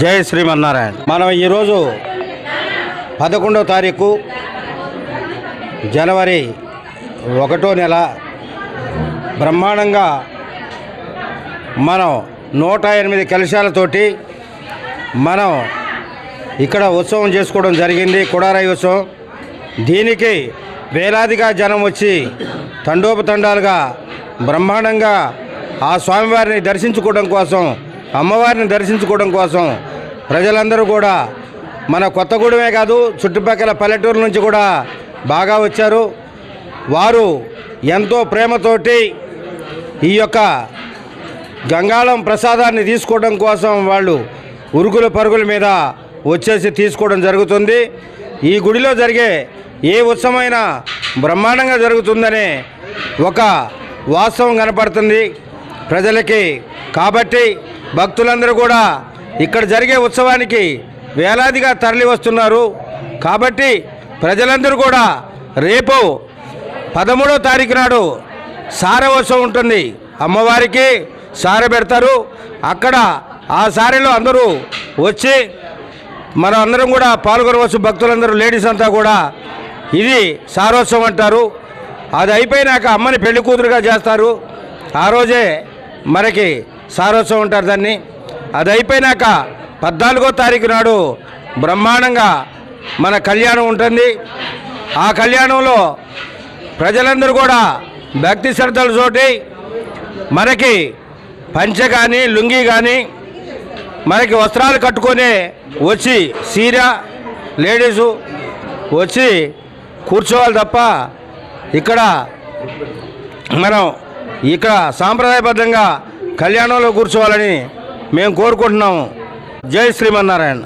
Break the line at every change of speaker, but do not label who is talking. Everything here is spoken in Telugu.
జై శ్రీమన్నారాయణ. మనం ఈరోజు పదకొండవ తారీఖు జనవరి ఒకటో నెల బ్రహ్మాండంగా మనం నూట ఎనిమిది కలశాలతోటి మనం ఇక్కడ ఉత్సవం చేసుకోవడం జరిగింది కుడారాయి ఉత్సవం. దీనికి వేలాదిగా జనం వచ్చి తండోపతండాలుగా బ్రహ్మాండంగా ఆ స్వామివారిని దర్శించుకోవడం కోసం అమ్మవారిని దర్శించుకోవడం కోసం ప్రజలందరూ కూడా మన కొత్తగూడెమే కాదు చుట్టుపక్కల పల్లెటూరు నుంచి కూడా బాగా వచ్చారు. వారు ఎంతో ప్రేమతోటి ఈ యొక్క గంగాళం ప్రసాదాన్ని తీసుకోవడం కోసం వాళ్ళు ఉరుకుల పరుగుల మీద వచ్చేసి తీసుకోవడం జరుగుతుంది. ఈ గుడిలో జరిగే ఏ ఉత్సవమైనా బ్రహ్మాండంగా జరుగుతుందనే ఒక వాస్తవం కనపడుతుంది. ప్రజలకి కాబట్టి భక్తులందరూ కూడా ఇక్కడ జరిగే ఉత్సవానికి వేలాదిగా తరలి వస్తున్నారు కాబట్టి ప్రజలందరూ కూడా రేపు పదమూడో తారీఖు నాడు సారవోత్సవం ఉంటుంది. అమ్మవారికి సారె పెడతారు. అక్కడ ఆ సారెలో అందరూ వచ్చి మనం అందరం కూడా పాల్గొనవచ్చు. భక్తులందరూ లేడీస్ అంతా కూడా ఇది సారోత్సవం అంటారు. అది అయిపోయినాక అమ్మని పెళ్ళి కూతురుగా చేస్తారు. ఆ రోజే మనకి సారోత్సవం ఉంటారు దాన్ని. అది అయిపోయినాక పద్నాలుగో తారీఖు నాడు బ్రహ్మాండంగా మన కళ్యాణం ఉంటుంది. ఆ కళ్యాణంలో ప్రజలందరూ కూడా భక్తి శ్రద్ధలతోటి మనకి పంచ కానీ లుంగి కానీ మనకి వస్త్రాలు కట్టుకొని వచ్చి సీర లేడీసు వచ్చి కూర్చోవాలి తప్ప ఇక్కడ మనం ఇక్కడ సాంప్రదాయబద్ధంగా కళ్యాణంలో కూర్చోవాలని మేము కోరుకుంటున్నాము. జై శ్రీమన్నారాయణ.